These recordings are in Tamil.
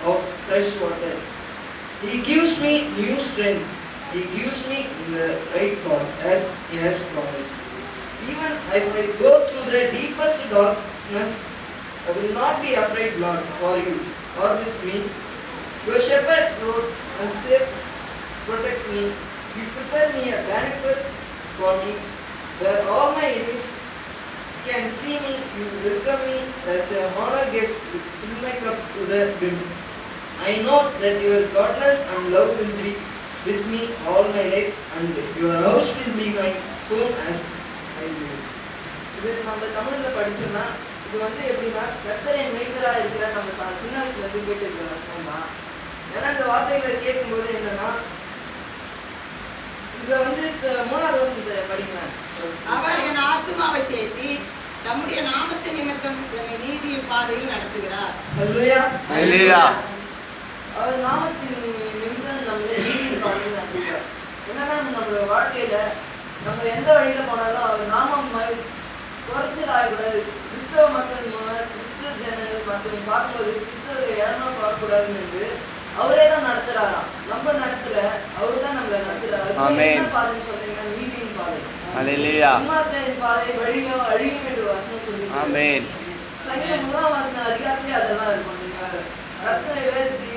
of fresh water. He gives me new strength. He gives me the right path as He has promised. Even if I go through the deepest darkness, I will not be afraid, Lord, for you are with me. Your shepherd rod and safe protect me. You prepare me a banquet for me, where all my enemies can see me. You welcome me as a honor guest. Fill my cup to the brim. I know that your godness and love will be with me all my life, and your house will be my home as I live. இது நம்ம தமிழ்ல படிச்சோம்னா இது வந்து எப்படின்னா கத்தரை மெய்கரா இருக்கிற நம்ம சா- சின்ன வயசுல இருந்து கேட்டு இருக்கிற வசனம் தான் ஏன்னா இந்த வார்த்தைகளை கேட்கும்போது என்னன்னா இதுல வந்து மூணாவது வசனத்தை படிங்களேன் அவர் என் ஆத்துமாவை தேற்றி தம்முடைய நாமத்து நிமித்தம் என்னை நீதியின் பாதையில் நடத்துகிறார். அவர் நாமத்தின் நிமித்தம் நம்மளை பாதையில் நடத்துகிறார் என்னன்னா நம்மளோட வாழ்க்கையில நம்ம எந்த வழியில போனாலும் அவர் நாமம் குறைச்சல் ஆகக்கூடாது கிறிஸ்தவ மக்கள் கிறிஸ்துவ ஜனங்கள் மற்றவங்க பார்க்கும்போது கிறிஸ்தவ இடமா பார்க்கக்கூடாதுன்னு என்று அவரே தான் நடத்துறாராம். நம்ம நடத்தல அவர் தான் நம்மளை நடத்துறாரு. ஆமென். என்ன பாதைன்னு சொன்னீங்கன்னா நீதியின் பாதை. துன்மார்க்கரின் பாதை வழியோ அழியும் என்று வசனம் சொல்லி Amen. சங்கீதம் முதலாம் வாசன அதிகாரத்திலே அதெல்லாம் இருக்கும். நீங்க கர்த்தரை வேதத்துக்கு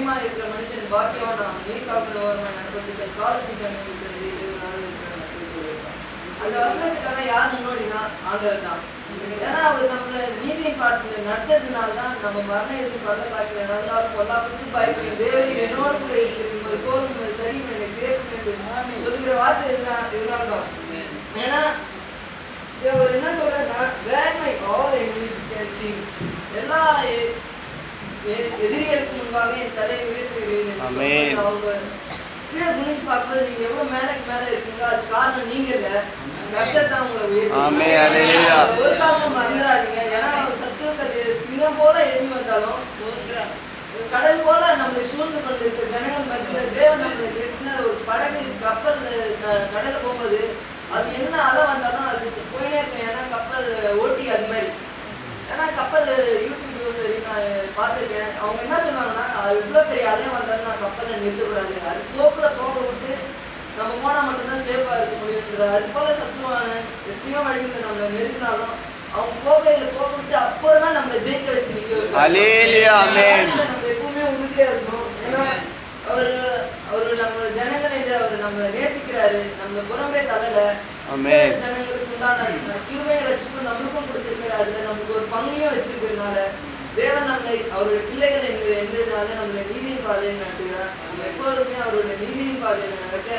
பிரியமா இருக்கிற மனுஷன் பாக்கியவன்? நாம் நீ காக்கிறவன் நடப்பட்டுகள் காலத்துக்கு அணிவிக்கிறது இருபது. அந்த வசனத்துக்கான யார் முன்னோடினா ஆண்டவர் தான் ஏன்னா அவர் நம்மள நீதியின் பாட்டு நடத்துறதுனால தான் நம்ம மரண இருக்கு பல்ல காக்கிற நல்லால் பொல்லாப்புக்கு பயப்படும் தேவரி என்னோடு கூட இருக்கிறது. போல் உங்கள் சரி கேட்கும் சொல்லுகிற வார்த்தை இருந்தா இருந்தால் தான் ஏன்னா எதிரிகளுக்கு முன்பாக என் Amen. சொல்றாரு. அவங்க கீழே குனிஞ்சு பார்க்கும்போது நீங்க எவ்வளவு மேலைக்கு மேல இருக்கீங்க அது காரணம் நீங்க இல்ல உயர்த்தி Amen. Hallelujah. ஒரு காரணம் மறந்துடாதீங்க ஏன்னா சத்துவத்தை சிங்கம் போல எழுதி வந்தாலும். கடல் போல நம்மளை சூழ்ந்து கொண்டிருக்க ஜனங்கள் மத்தியில தேவன் நம்மளை நிறுத்தினார் ஒரு படகு கப்பல் கடல்ல போகும்போது அது என்ன அலை வந்தாலும் அது போயினே இருக்கும் ஏன்னா கப்பல் ஓட்டி அது மாதிரி ஏன்னா கப்பல் யூடியூப் சரி நான் பார்த்துருக்கேன். அவங்க என்ன சொன்னாங்கன்னா அது இவ்வளோ பெரிய அலையம் வந்தாலும் நான் கப்பலை நிறுத்தக்கூடாது. அது போக்குல போக விட்டு நம்ம போனால் மட்டும்தான் சேஃபாக இருக்க முடியுன்ற அது போல சத்துவான எத்தனையோ வழிகளில் நம்மளை நெருங்கினாலும் அவங்க போகையில போக விட்டு அப்புறமா நம்மளை ஜெயிக்க வச்சு நிற்க. நம்ம எப்பவுமே உறுதியா இருக்கணும். ஏன்னா அவர் அவர் நம்ம ஜனங்கள் என்று அவர் நம்மளை நேசிக்கிறாரு. நம்ம புறம்பே தள்ளல. ஜனங்களுக்கு உண்டான கிருபையை ரட்சிப்பு நம்மளுக்கும் கொடுத்திருக்காரு அதுல நமக்கு ஒரு பங்கையும் வச்சிருக்கிறதுனால தேவன் நம்மளை அவருடைய பிள்ளைகள் என்று என்றதுனால நம்மளை நீதியின் பாதையில் நடத்துகிறார். நம்ம எப்போதுமே அவருடைய நீதியின் பாதையில் நடக்க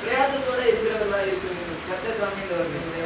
பிரயாசத்தோட இருக்கிறவர்களா இருக்கிறது கத்தர் தாமே இந்த வசனங்களை